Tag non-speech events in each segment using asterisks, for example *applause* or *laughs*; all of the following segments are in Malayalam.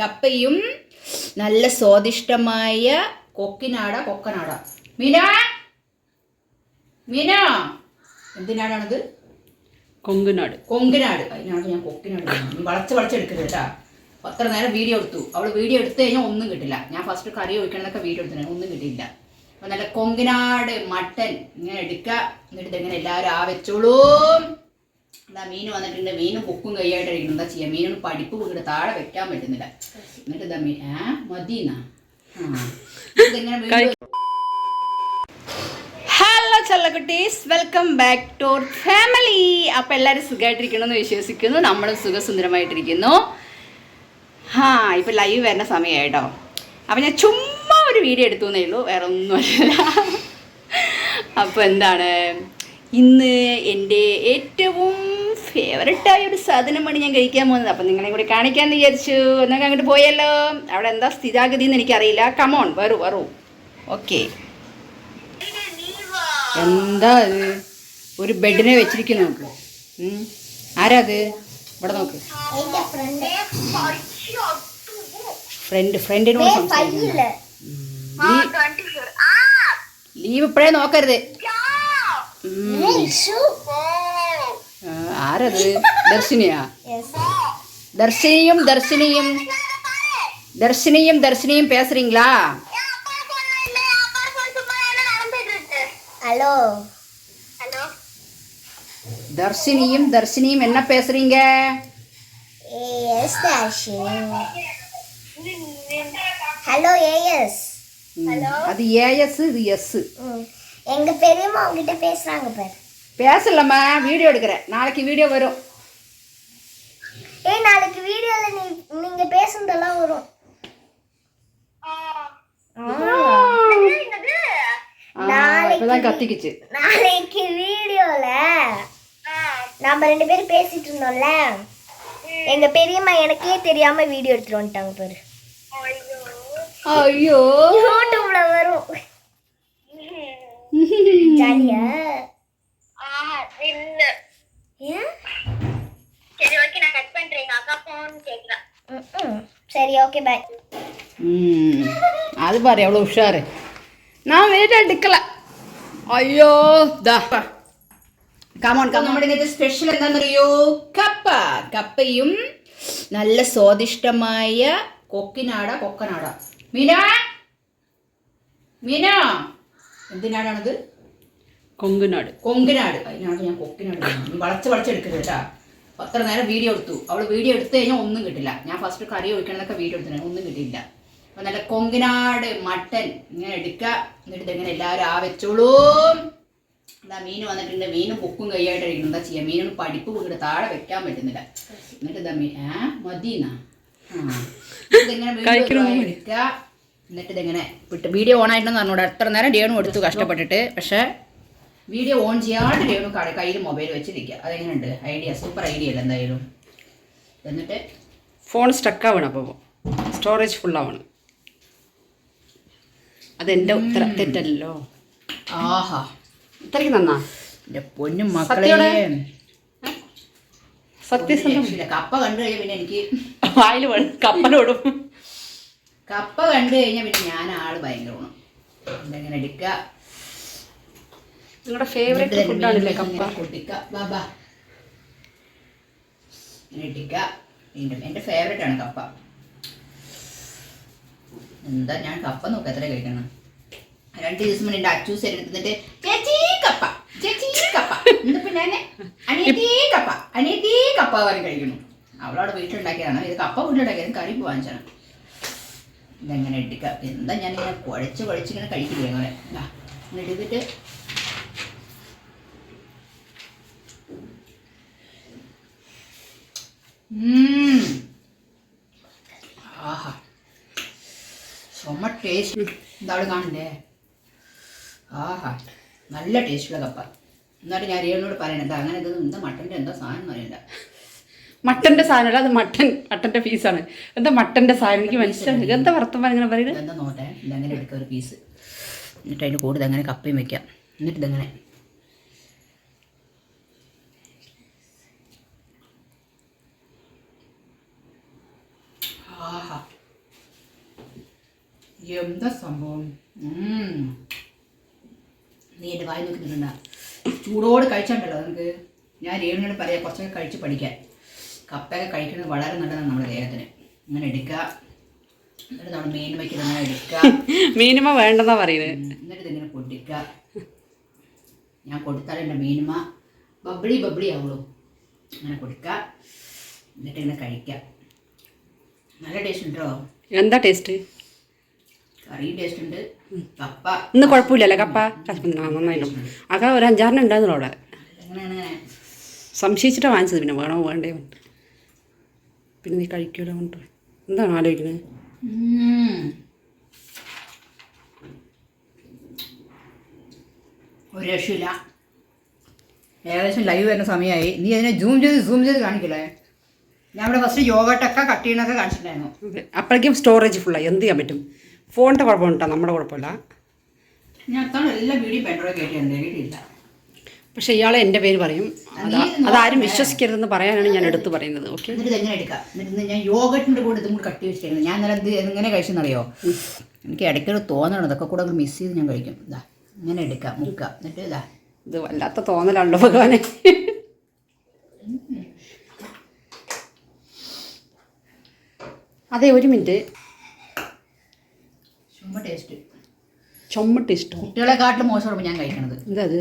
കപ്പയും നല്ല സ്വാദിഷ്ടമായ കൊക്കിനാട കൊക്കനാട. മീന? മീന? എന്തിനാടാണത്? കൊങ്കുനാട്. കൊങ്കിനാട്. അതിനാണ് ഞാൻ കൊക്കിനാട് വളച്ച് വളച്ചെടുക്കരുത് കേട്ടാ. അത്ര നേരം വീഡിയോ എടുത്തു. അവൾ വീഡിയോ എടുത്തു കഴിഞ്ഞാൽ ഒന്നും കിട്ടില്ല. ഞാൻ ഫസ്റ്റ് കറി ഒഴിക്കണമെന്നൊക്കെ വീഡിയോ എടുത്തു ഒന്നും കിട്ടിയില്ല. അപ്പൊ നല്ല കൊങ്കിനാട് മട്ടൻ ഇങ്ങനെ എടുക്കുക എന്നിട്ട് ഇതെങ്ങനെ എല്ലാവരും ആ വെച്ചോളൂ എന്താ മീൻ വന്നിട്ടുണ്ട്. മീനും കുക്കും കൈയായിട്ട് കഴിക്കണം എന്താ ചെയ്യാം? മീനൊന്നും പഠിപ്പ് വീട് താഴെ വെക്കാൻ പറ്റുന്നില്ല. എന്നിട്ട് എന്താ മീൻ ആ. മതിന്നാ hello welcome back to family അപ്പം എല്ലാവരും സുഖമായിട്ടിരിക്കണമെന്ന് വിശ്വസിക്കുന്നു. നമ്മളും സുഖസുന്ദരമായിട്ടിരിക്കുന്നു. ആ ഇപ്പം ലൈവ് വരുന്ന സമയമായിട്ടോ അപ്പം ഞാൻ ചുമ്മാ ഒരു വീഡിയോ എടുത്തു എന്നേ ഉള്ളൂ. വേറെ ഒന്നുമല്ല അപ്പോൾ എന്താണ്? ഇന്ന് എന്റെ ഏറ്റവും ഫേവററ്റായ ഒരു സാധനമാണ് ഞാൻ കഴിക്കാൻ പോകുന്നത്. അപ്പം നിങ്ങളെ കൂടി കാണിക്കാമെന്ന് വിചാരിച്ചു. എന്നൊക്കെ അങ്ങോട്ട് പോയല്ലോ. അവിടെ എന്താ സ്ഥിതാഗതി എന്ന് എനിക്കറിയില്ല കമോൺ വരൂ വരൂ. ഓക്കെ എന്താ അത് ഒരു ബെഡിനെ വെച്ചിരിക്കുന്നു നോക്ക്. ആരാത് ആരാ അത്? ഇവിടെ നോക്ക്. ഫ്രണ്ട് ഫ്രണ്ടിനോട് സംസാരിക്കുന്നു. ലീവ് ഇപ്പോഴേ നോക്കരുത്. ആരത് *laughs* தர்ஷினியா? தர்ஷினியும் தர்ஷினியும். தர்ஷினியும் தர்ஷினியும் பேசுறீங்களா? ஹலோ. தர்ஷினியும் தர்ஷினியும் என்ன பேசுறீங்க? ஹலோ ஏஎஸ் அது ஏஎஸ் இது எஸ். எங்க பெரியம்மா உங்ககிட்ட பேசுறாங்க பாரு. பேசலம்மா வீடியோ எடுக்கிறேன். நாளைக்கு வீடியோ வரும். ஏய் நாளைக்கு வீடியோல நீ நீங்க பேசுனதெல்லாம் வரும். ஆ, இப்பதான் கத்திக்குச்சு. நாளைக்கு வீடியோல நாம ரெண்டு பேரும் பேசிட்டு இருந்தோம்ல. எங்க பெரியம்மா எனக்கே தெரியாம வீடியோ எடுத்துட்டு வந்துட்டாங்க பாரு. ஐயோ. யூடியூப்ல வரும். ஜாலியா ஏன் ம்ம். சரி ஓகே பாய் ம், அது பாரு எவ்வளோ உஷாரு நான் വീഡിയോ എടുക്കല അയ്യോ ദാ കമോൺ കമോൺ നമ്മുടെ ഇന്നത്തെ സ്പെഷ്യൽ എന്താണെന്നറിയോ കപ്പ കപ്പയും നല്ല സ്വാദിഷ്ടമായ കൊക്കിനാട കൊക്കനാട മീന മീന എന്തിനാടാണത്? കൊങ്കുനാട്. കൊങ്കിനാട്. അതിനാണ് ഞാൻ കൊക്കിനാട് വളച്ച് വളച്ചെടുക്കരുത് കേട്ടോ. അത്ര നേരം വീഡിയോ എടുത്തു. അവൾ വീഡിയോ എടുത്തു കഴിഞ്ഞാൽ ഒന്നും കിട്ടില്ല. ഞാൻ ഫസ്റ്റ് കറി ഒഴിക്കണമെന്നൊക്കെ വീഡിയോ എടുത്തു ഒന്നും കിട്ടിയില്ല. അപ്പൊ നല്ല കൊങ്കിനാട് മട്ടൻ ഇങ്ങനെ എടുക്കുക എന്നിട്ട് ഇങ്ങനെ എല്ലാവരും ആ വെച്ചോളൂ. എന്താ മീൻ വന്നിട്ടുണ്ട്. മീനും ബുക്കും കൈയായിട്ട് കഴിക്കണം എന്താ ചെയ്യാ? മീനും പഠിപ്പ് വീട് താഴെ വെക്കാൻ പറ്റുന്നില്ല. എന്നിട്ട് എന്താ മീൻ ആ മതിന്നാ ആ. ഇതിങ്ങനെ വീഡിയോ എടുക്കുക എന്നിട്ട് ഇതെങ്ങനെ വിട്ട് വീഡിയോ ഓൺ ആയിട്ടെന്ന് പറഞ്ഞൂടെ എത്ര നേരം ഡേണു എടുത്തു കഷ്ടപ്പെട്ടിട്ട്. പക്ഷേ വീഡിയോ ഓൺ ചെയ്യാണ്ട് ഡേണു കട കയ്യിൽ മൊബൈൽ വെച്ചിരിക്കുക അതെങ്ങനെയുണ്ട്? ഐഡിയ സൂപ്പർ ഐഡിയ അല്ല എന്തായാലും? എന്നിട്ട്? ഫോൺ സ്റ്റക്ക് ആവണം അപ്പോൾ സ്റ്റോറേജ് ഫുൾ ആവണം. അതെന്റെ ഉത്തര തെറ്റല്ലോ ആഹാ. ഇത്രയ്ക്ക് നന്നാ? എന്റെ പൊന്നും മക്കളെ? സത്യസന്ധം. കപ്പ കണ്ടു കഴിഞ്ഞാൽ പിന്നെ എനിക്ക് വായിൽ കപ്പലോടും. കപ്പ കണ്ടു കഴിഞ്ഞാൽ പിന്നെ ഞാൻ ആൾ ഭയങ്കര ഗുണം. എന്തെങ്ങനെ എടുക്കുക നിങ്ങളുടെ ഫേവറേറ്റ് ഫുഡാണല്ലേ കപ്പ? കുട്ടിക്ക. ബാബാ ഇട്ടിക്ക. വീണ്ടും എന്റെ ഫേവറേറ്റ് ആണ് കപ്പ. എന്താ ഞാൻ കപ്പ നോക്കാം എത്ര കഴിക്കണം? രണ്ട് ദിവസം മുന്നേ എന്റെ അച്ചൂസ് എടുത്തിട്ട് ചേച്ചി കപ്പ ചേച്ചി കപ്പ. എന്നിപ്പോ ഞാൻ അനിയത്തി കപ്പ അനിയത്തി കപ്പ വരെ കഴിക്കണം അവളവിടെ വീട്ടിലുണ്ടാക്കിയതാണ്. ഇത് കപ്പ വീട്ടിലുണ്ടാക്കിയത് കറി വാങ്ങിച്ചാണ് ഇതെങ്ങനെ എടുക്കുക എന്താ ഞാനിങ്ങനെ കുഴച്ച് കുഴച്ച് ഇങ്ങനെ കഴിക്കില്ലേ അങ്ങനെ എടുത്തിട്ട്. ആഹാ. ടേസ്റ്റ് എന്താണ് കാണണ്ടേ ആഹാ. നല്ല ടേസ്റ്റുള്ള കപ്പ. എന്നിട്ട് ഞാൻ റിയോനോട് പറയണത് അങ്ങനെ എന്താ മട്ടന്റെ എന്താ സാധനം എന്ന് അറിയണ്ട. മട്ടന്റെ സാധനമല്ല അത് മട്ടൻ മട്ടന്റെ പീസാണ് എന്താ മട്ടന്റെ സാധനം? എനിക്ക് മനസ്സിലായി എന്താ വർത്തമാനം ഇങ്ങനെ പറയുന്നത്? എന്താ നോട്ടെ? ഇതങ്ങനെ എടുക്കുക ഒരു പീസ് എന്നിട്ട് അതിന് കൂടുതൽ അങ്ങനെ കപ്പയും വെക്കാം. എന്നിട്ട് ഇതങ്ങനെ. ആഹാ. എന്താ സംഭവം. നീ എന്റെ വായി നോക്കി നിൽക്കണ്ട ചൂടോട് കഴിച്ചാണ്ടല്ലോ നമുക്ക്. ഞാൻ ഏഴിനോട് പറയാം കുറച്ചൊക്കെ കഴിച്ച് പഠിക്കാൻ. കപ്പയൊക്കെ കഴിക്കുന്നത് വളരെ നല്ലതാണ് നമ്മുടെ ദേഹത്തിന്. ഇങ്ങനെ എടുക്കുക. എന്നിട്ട് നമ്മൾ മീൻ വയ്ക്കുന്നത് അങ്ങനെ എടുക്കുക. *laughs* മീനിമ വേണ്ടെന്നാ പറയുന്നത്. എന്നിട്ട് ഇതിങ്ങനെ പൊട്ടിക്കുക. ഞാൻ കൊടുത്താൽ എന്റെ മീനുമ ബബ്ളി ബബ്ളി ആവുള്ളൂ. അങ്ങനെ കൊടുക്കുക. എന്നിട്ട് ഇങ്ങനെ കഴിക്കുക. നല്ല ടേസ്റ്റ് ഉണ്ടോ എന്താ ടേസ്റ്റ് കറി ടേസ്റ്റ് ഉണ്ട്. കപ്പ. ഇന്ന് കുഴപ്പമില്ലല്ലേ കപ്പ. നന്നായിട്ടും അക ഒരു അഞ്ചാറിന് ഉണ്ടായിരുന്നു അവിടെ. സംശയിച്ചിട്ടാണ് വാങ്ങിച്ചത് പിന്നെ വേണോ വേണ്ടേ. പിന്നെ നീ കഴിക്കുമല്ലോ കൊണ്ട് എന്താണ് ആലോചിക്കുന്നത്? ഒരു രക്ഷയില്ല. ഏകദേശം ലൈവ് വരുന്ന സമയമായി. നീ അതിനെ ജൂം ചെയ്ത് സൂം ചെയ്ത് കാണിക്കില്ലേ? ഞാൻ ഇവിടെ ഫസ്റ്റ് യോഗട്ടൊക്കെ കട്ട് ചെയ്യണൊക്കെ കാണിച്ചിട്ടുണ്ടായിരുന്നു. അപ്പോഴേക്കും സ്റ്റോറേജ് ഫുള്ളായി എന്ത് ചെയ്യാൻ പറ്റും? ഫോണിന്റെ കുഴപ്പമുണ്ടോ? നമ്മുടെ കുഴപ്പമില്ല. ഞാൻ അത്താണ് എല്ലാ വീഡിയോ കയറ്റി എന്തെങ്കിലും കേട്ടില്ല പക്ഷേ ഇയാളെ എന്റെ പേര് പറയും. അതാ അതാരും വിശ്വസിക്കരുതെന്ന് പറയാനാണ് ഞാൻ എടുത്തു പറയുന്നത്. ഓക്കെ? എന്നിട്ട് ഇതെങ്ങനെ എടുക്കാം? എന്നിട്ട് ഞാൻ യോഗട്ടിന്റെ കൂടെ ഇതും കൂടി കട്ടി വെച്ചിരിക്കുന്നത് ഞാൻ നല്ല ഇത് എങ്ങനെ കഴിച്ചെന്നറിയോ? എനിക്ക് ഇടയ്ക്കൊരു തോന്നണം ഇതൊക്കെ കൂടെ മിസ് ചെയ്ത് ഞാൻ കഴിക്കും. ഇതാ ഇങ്ങനെ എടുക്കാം മുക്കുക എന്നിട്ട് ഇതാ. ഇത് വല്ലാത്ത തോന്നലാണല്ലോ ഭഗവാനെ. അതെ ഒരു മിനിറ്റ്. ചുമ ടേസ്റ്റ് ചുമട്ട് ഇഷ്ടം കുട്ടികളെക്കാട്ടിലും മോശമാണ് ഞാൻ കഴിക്കണത്. എന്താ അത്?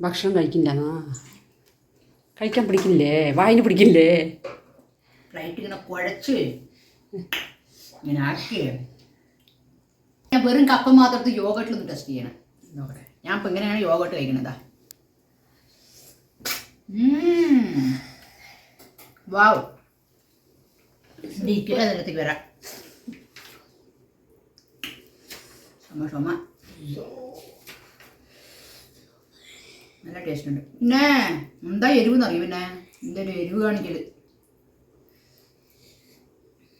ഭക്ഷണം കഴിക്കില്ല. കഴിക്കാൻ പിടിക്കില്ലേ? വായിന് പിടിക്കില്ലേ? പ്ലേറ്റ് ഇങ്ങനെ കുഴച്ച് ഇങ്ങനെ ആക്കി ഞാൻ വെറും കപ്പ മാത്രത്തിൽ യോഗട്ടിലൊന്ന് ടെസ്റ്റ് ചെയ്യണം. നോക്കട്ടെ. ഞാൻ ഇപ്പം ഇങ്ങനെയാണ് യോഗട്ട് കഴിക്കണതാ വാവ് അതിനകത്തേക്ക് വരാം. ചുമ. നല്ല ടേസ്റ്റ് ഉണ്ട്. പിന്നെ എന്താ എരിവ് അറിയും പിന്നെ? എന്തൊരു എരിവ് കാണിക്കൽ?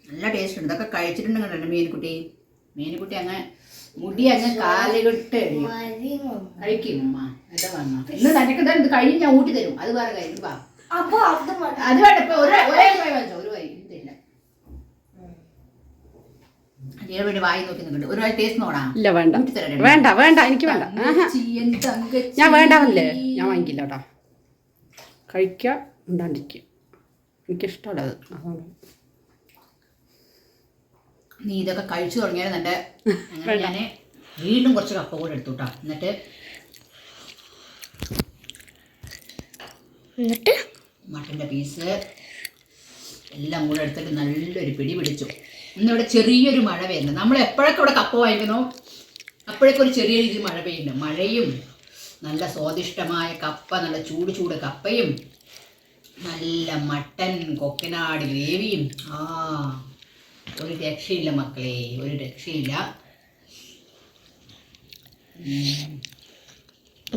നല്ല ടേസ്റ്റ് ഉണ്ട്. ഇതൊക്കെ കഴിച്ചിട്ടുണ്ടെങ്കിലല്ലേ മീൻകുട്ടി? മീൻകുട്ടി അങ്ങ് മുടി അങ്ങ് കാലുകെട്ട് കഴിക്കും ഉമ്മ. എന്താ പറഞ്ഞ ഇന്ന് തനിക്ക് ഇതാ കഴിഞ്ഞ് ഞാൻ ഊട്ടി തരും. അത് വേറെ കാര്യം. വാ. അത് വേണ്ട. ഇപ്പൊ ഒരു ഒരേ വേണ്ടി വായി നോക്കി നിൽക്കുന്നുണ്ട് ഒരു വായി ടേസ്റ്റ് നോടാ. ഇല്ല വേണ്ട. എനിക്ക് വേണ്ട. ഞാൻ വേണ്ടാവല്ലേ ഞാൻ വാങ്ങിക്കില്ല കേട്ടോ കഴിക്കുക ഉണ്ടാണ്ടിരിക്കുക എനിക്കിഷ്ടമല്ല അത്. അതാണ് നീ ഇതൊക്കെ കഴിച്ചു തുടങ്ങിയാൽ എന്റെ ഞാൻ വീണ്ടും. കുറച്ച് കപ്പ കൂടെ എടുത്തു കേട്ടോ എന്നിട്ട് എന്നിട്ട്? മട്ടന്റെ പീസ് എല്ലാം കൂടെ എടുത്തിട്ട് നല്ലൊരു പിടി പിടിച്ചു. ഇന്നിവിടെ ചെറിയൊരു മഴ പെയ്യുന്നു നമ്മൾ എപ്പോഴൊക്കെ ഇവിടെ കപ്പ വാങ്ങിക്കണോ അപ്പോഴൊക്കെ ഒരു ചെറിയ രീതിയിൽ മഴ പെയ്യുന്നു മഴയും നല്ല സ്വാദിഷ്ടമായ കപ്പ നല്ല ചൂട് ചൂട് കപ്പയും നല്ല മട്ടൻ കൊക്കനാട് ഗ്രേവിയും. ആ ഒരു രക്ഷയില്ല മക്കളെ ഒരു രക്ഷയില്ല.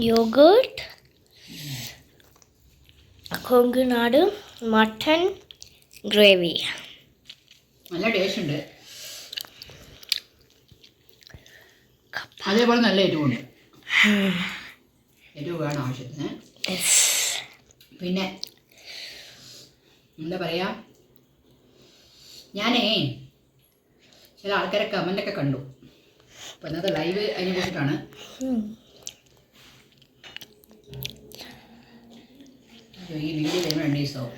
Yogurt Kongunad mutton gravy. നല്ല ടേസ്റ്റ് ഉണ്ട്. അതേപോലെ നല്ല എരിവുണ്ട്. എരിവ് വേണം ആവശ്യത്തിന് പിന്നെ എന്താ പറയാ? ഞാനേ ചില ആൾക്കാരെ കമന്റൊക്കെ കണ്ടു. അപ്പം ഇന്നത്തെ ലൈവ് അതിനെ കുറിച്ചിട്ടാണ്. ഈ വീഡിയോ വരുമ്പോൾ രണ്ട് ദിവസമാവും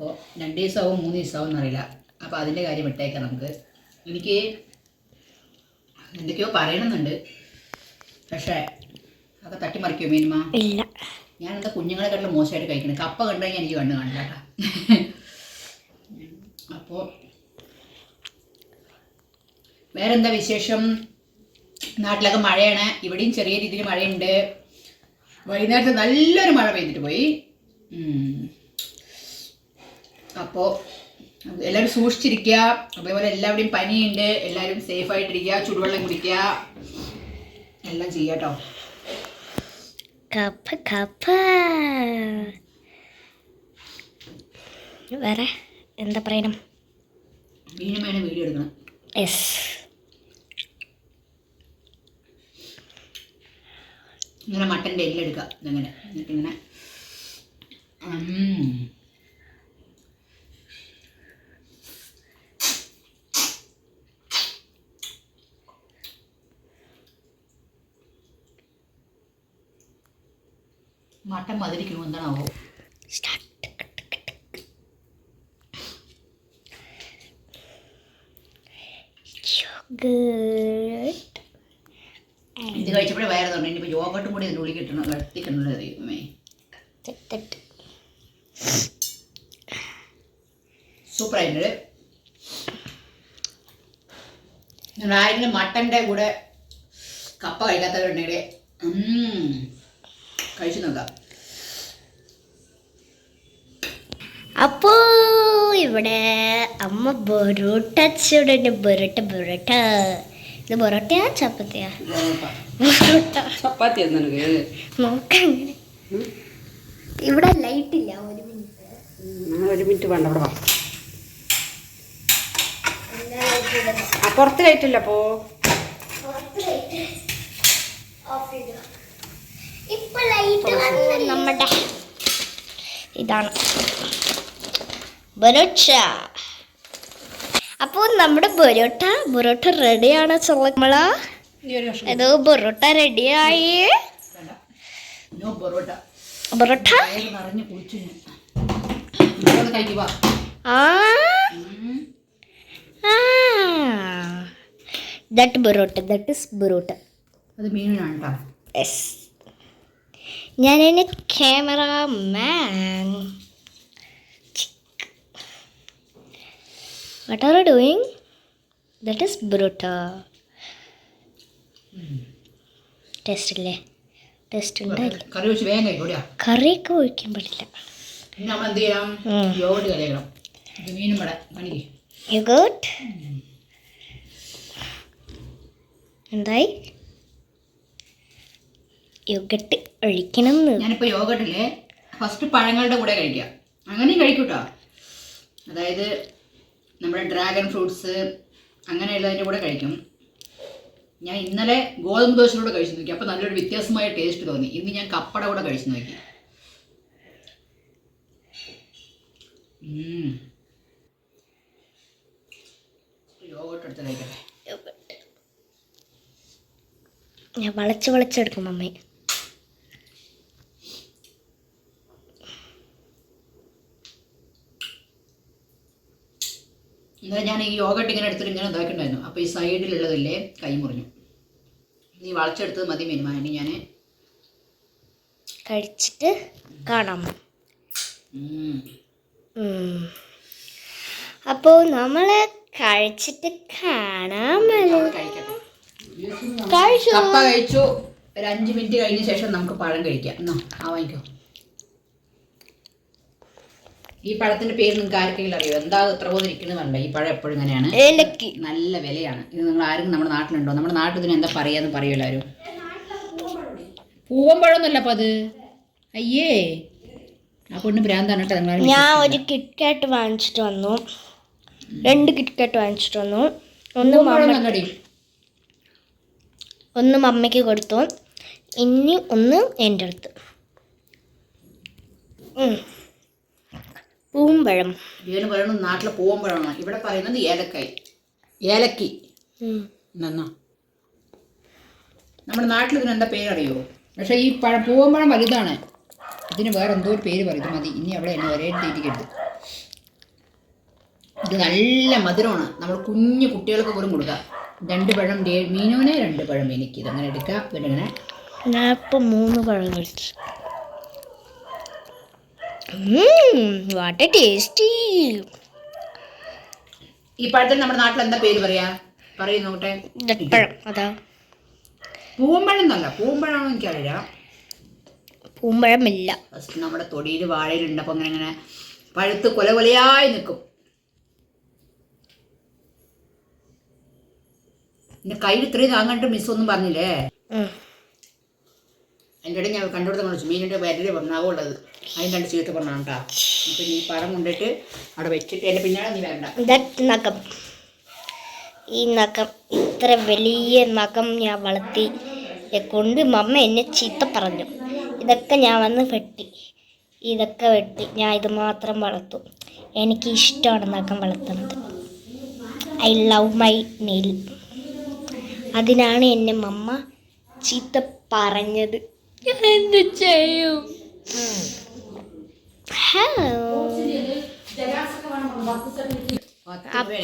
അപ്പോൾ രണ്ട് ദിവസമാവും മൂന്ന് ദിവസമാവും എന്നറിയില്ല. അപ്പോൾ അതിന്റെ കാര്യം വിട്ടേക്കാം നമുക്ക്. എനിക്ക് എന്തൊക്കെയോ പറയണമെന്നുണ്ട്. പക്ഷേ അതൊക്കെ തട്ടിമറിക്കോ മീനുമ ഞാൻ എന്താ കുഞ്ഞുങ്ങളെ കണ്ടിട്ട് മോശമായിട്ട് കഴിക്കണം? കപ്പ കണ്ടു കഴിഞ്ഞാൽ എനിക്ക് കണ്ണ് കാണില്ല അപ്പോൾ വേറെന്താ വിശേഷം? നാട്ടിലൊക്കെ മഴയാണ്. ഇവിടെയും ചെറിയ രീതിയിൽ മഴയുണ്ട്. വൈകുന്നേരത്ത് നല്ലൊരു മഴ പെയ്തിട്ട് പോയി. അപ്പോൾ എല്ലാവരും സൂക്ഷിച്ചിരിക്കുക. അതേപോലെ എല്ലാവരുടെയും പനിയുണ്ട്. എല്ലാവരും സേഫായിട്ടിരിക്കുക ചൂടുവെള്ളം കുടിക്കുക. എല്ലാം ചെയ്യുക കേട്ടോ കപ്പ കപ്പ. വേറെ എന്താ പറയണം? വീണ്ടും വേണം വീഡിയോ എടുക്കണം. യെസ് ഇങ്ങനെ മട്ടന്റെ എല്ലെടുക്കുക ഇങ്ങനെ എന്നിട്ടിങ്ങനെ. എന്താണാവോ? സ്റ്റാർട്ട് ഗുഡ് ഇത് കഴിച്ചപ്പോഴേ വയറ് തുടങ്ങി ഇനിയിപ്പോൾ യോഗട്ടും കൂടി ഇതിന്റെ ഉള്ളിൽ കിട്ടണം എത്തിക്കണല്ലോ അറിയുമേ സൂപ്പറായിട്ടുണ്ട്. ആയിട്ടുണ്ട് ആരെങ്കിലും മട്ടന്റെ കൂടെ കപ്പ കഴിക്കാത്തവരുണ്ടെങ്കിൽ കഴിച്ചു നോക്കാം. അപ്പോ ഇവിടെ അമ്മ ബൊറോട്ട ചൂടുണ്ട് ബൊറോട്ട ബൊറോട്ട ഇത് ബൊറോട്ടയാ ചപ്പത്തിയാ? ബൊറോട്ട ചപ്പാത്തി നോക്കാം ഇവിടെ ലൈറ്റ് ഇല്ല ഒരു മിനിറ്റ് ഒരു മിനിറ്റ് വേണ്ട ആ പുറത്ത് ലൈറ്റ് ഇപ്പൊ ലൈറ്റ് നമ്മുടെ ഇതാണ്. ബൊറോട്ട അപ്പോൾ നമ്മുടെ ബൊറോട്ട ബൊറോട്ട റെഡിയാണ് കഷ്ണം ഇത് ബൊറോട്ട റെഡിയായി. ബൊറോട്ട ആ. ആ. That porotta that is porotta അത് മീനാണ് കേട്ടോ യെസ് ഞാൻ എന്റെ cameraman what are doing that is porotta taste ഇല്ലേ? ടേസ്റ്റ് ഉണ്ടായില്ല കറിയൊക്കെ ഒഴിക്കാൻ പാടില്ല. യു ഗുഡ് എന്തായി? യോഗട്ട് ഒഴിക്കണം ഞാനിപ്പോൾ യോഗട്ടില്ലേ? ഫസ്റ്റ് പഴങ്ങളുടെ കൂടെ കഴിക്കാം. അങ്ങനെയും കഴിക്കൂട്ടോ. അതായത് നമ്മുടെ ഡ്രാഗൺ ഫ്രൂട്ട്സ് അങ്ങനെയുള്ളതിന്റെ കൂടെ കഴിക്കും. ഞാൻ ഇന്നലെ ഗോതമ്പ് ദോശയിലൂടെ കഴിച്ചു നോക്കി. അപ്പോൾ നല്ലൊരു വ്യത്യാസമായ ടേസ്റ്റ് തോന്നി. ഇന്ന് ഞാൻ കപ്പട കൂടെ കഴിച്ചു നോക്കി. യോഗോട്ട് എടുത്ത് കഴിക്കട്ടെ. ഞാൻ വളച്ച് വളച്ചെടുക്കും അമ്മേ ഇന്നലെ ഞാൻ ഈ യോഗട്ട് ഇങ്ങനെ എടുത്തിട്ട് ഇങ്ങനെ ഇതാക്കിയിട്ടുണ്ടായിരുന്നു. അപ്പോൾ ഈ സൈഡിലുള്ളതില്ലേ കൈ മുറിഞ്ഞു. നീ വളച്ചെടുത്തത് മതി മിനിമ. ഇനി ഞാൻ കഴിച്ചിട്ട് കാണാം. അപ്പോൾ നമ്മൾ കഴിച്ചിട്ട് കാണാമല്ലോ കഴിച്ചു. ഒരു അഞ്ച് മിനിറ്റ് കഴിഞ്ഞ ശേഷം നമുക്ക് പഴം കഴിക്കാം. എന്നാ ആ വാങ്ങിക്കോ. ഈ പഴത്തിന്റെ പേര് നിങ്ങൾക്ക് ആർക്കെങ്കിലും അറിയോ? എന്താ എത്ര പോലെ ഈ പഴം എപ്പോഴും ഇങ്ങനെയാണ്. ഏലക്കി നല്ല വിലയാണ്. ഇത് നിങ്ങൾ ആരും നമ്മുടെ നാട്ടിലുണ്ടോ? നമ്മുടെ നാട്ടിൽ ഇതിന് എന്താ പറയാന്ന് പറയൂ എല്ലാവരും? പൂവൻ എന്നല്ല അപ്പൊ അത്? അയ്യേ. ആ പൊണ്ണ് ഭ്രാന്താണ് കേട്ടോ ഞാൻ ഒരു കിറ്റ്കാറ്റ് വാങ്ങിച്ചിട്ട് വന്നു. രണ്ട് കിറ്റ്കാറ്റ് വാങ്ങിച്ചിട്ട് വന്നു. ഒന്ന് ഒന്ന് മമ്മയ്ക്ക് കൊടുത്തു. ഇനി ഒന്ന് എന്റെ അടുത്ത്. പൂമ്പഴം. ഇതിന് പറയുന്നത് നാട്ടിലെ പൂവമ്പഴമാണ് ഇവിടെ പറയുന്നത് ഏലക്കായി. ഏലക്കി. നന്നാ. നമ്മുടെ നാട്ടിൽ ഇതിന് എന്താ പേരറിയോ? പക്ഷേ ഈ പഴം പൂവമ്പഴം വലുതാണ്. ഇതിന് വേറെ എന്തോ ഒരു പേര് പറയും. മതി. ഇനി അവിടെ എന്നെ ഒരേ രീതിക്കരുത് ഇത് നല്ല മധുരമാണ്. നമ്മൾ കുഞ്ഞു കുട്ടികൾക്ക് പോലും കൊടുക്കാം. രണ്ട് പഴം മീനോനെ മീനുവിനെ രണ്ട് പഴം എനിക്ക്. ഇതങ്ങനെ എടുക്കാം. പിന്നെ ഇപ്പം മൂന്ന് പഴം കഴിച്ചു. വാട്ട് ടേസ്റ്റി ഈ പഴത്തിന് നമ്മുടെ നാട്ടിൽ എന്താ പേര് പറയാ? പറയും നോട്ടെ പഴം അതാ. പൂവമ്പഴം എന്നല്ല പൂവമ്പഴമാണോ എനിക്കറിയില്ല. പൂമ്പഴമില്ല ഫസ്റ്റ് നമ്മുടെ തൊടിയിൽ വാഴയിലുണ്ടപ്പോൾ അങ്ങനെ ഇങ്ങനെ പഴുത്ത് കൊല കൊലയായി നിൽക്കും. എന്റെ കയ്യിൽ ഇത്രയും താങ്ങാണ്ട് മിസ് ഒന്നും പറഞ്ഞില്ലേ? ഉം. എന്റെ ഇടയിൽ ഞാൻ കണ്ടുകൊടുത്ത വിളിച്ചു മീനിന്റെ വിരൽ ഉള്ളത്. അതിന് രണ്ട് ചീട്ട് പറഞ്ഞാണ് കേട്ടോ അപ്പം നീ പഴം കൊണ്ടിട്ട് അവിടെ വെച്ചിട്ട് എന്റെ പിന്നാലെ നീ വരണ്ട. നഖം. ഈ നഖം ഇത്ര വലിയ നഖം ഞാൻ വളർത്തി കൊണ്ട് മമ്മ എന്നെ ചീത്ത പറഞ്ഞു. ഇതൊക്കെ ഞാൻ വന്ന് വെട്ടി. ഇതൊക്കെ വെട്ടി ഞാൻ ഇത് മാത്രം വളർത്തും. എനിക്ക് ഇഷ്ടമാണ് നഖം വളർത്തുന്നത്. ഐ ലവ് മൈ നെയിൽ അതിനാണ് എന്നെ മമ്മ ചീത്ത പറഞ്ഞത്. എന്ത് ചെയ്യും? ഹലോ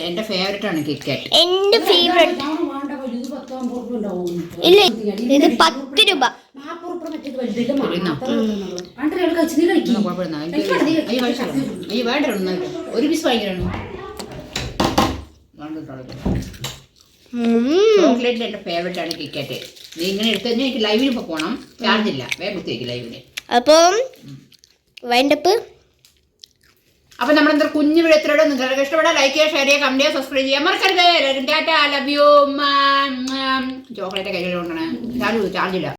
എന്റെ ഫേവറേറ്റ് ആണ് കിറ്റ്കാറ്റ് എന്റെ ഫേവറേറ്റ് ഇല്ല ഇത് പത്ത് രൂപ. ഒരു പീസ് വാങ്ങിക്കണം? ഉം. ചോക്ലേറ്റിൽ എന്റെ ഫേവറേറ്റ് ആണ് കിക്കറ്റ് നീ ഇങ്ങനെ എടുത്തു കഴിഞ്ഞാൽ എനിക്ക് ലൈവിന് ഇപ്പൊ പോകണം ചാർജ് ഇല്ല. വേഗം കുത്തിയേക്ക് ലൈവിന് അപ്പം വൈൻഡപ്പ്. അപ്പൊ നമ്മൾ എന്താ കുഞ്ഞു വിടത്തിലൂടെ നിങ്ങൾക്ക് ഇഷ്ടപ്പെടാൻ ലൈക്ക് ചെയ്യുക ഷെയർ ചെയ്യുക കമന്റ് ചെയ്യുക സബ്സ്ക്രൈബ് ചെയ്യുക. മറക്കരുത്. ടാറ്റ ലവ് യു ചോക്ലേറ്റ് കയ്യിൽ കൊണ്ടാണ് ചാർജ് ചാർജ് ഇല്ല.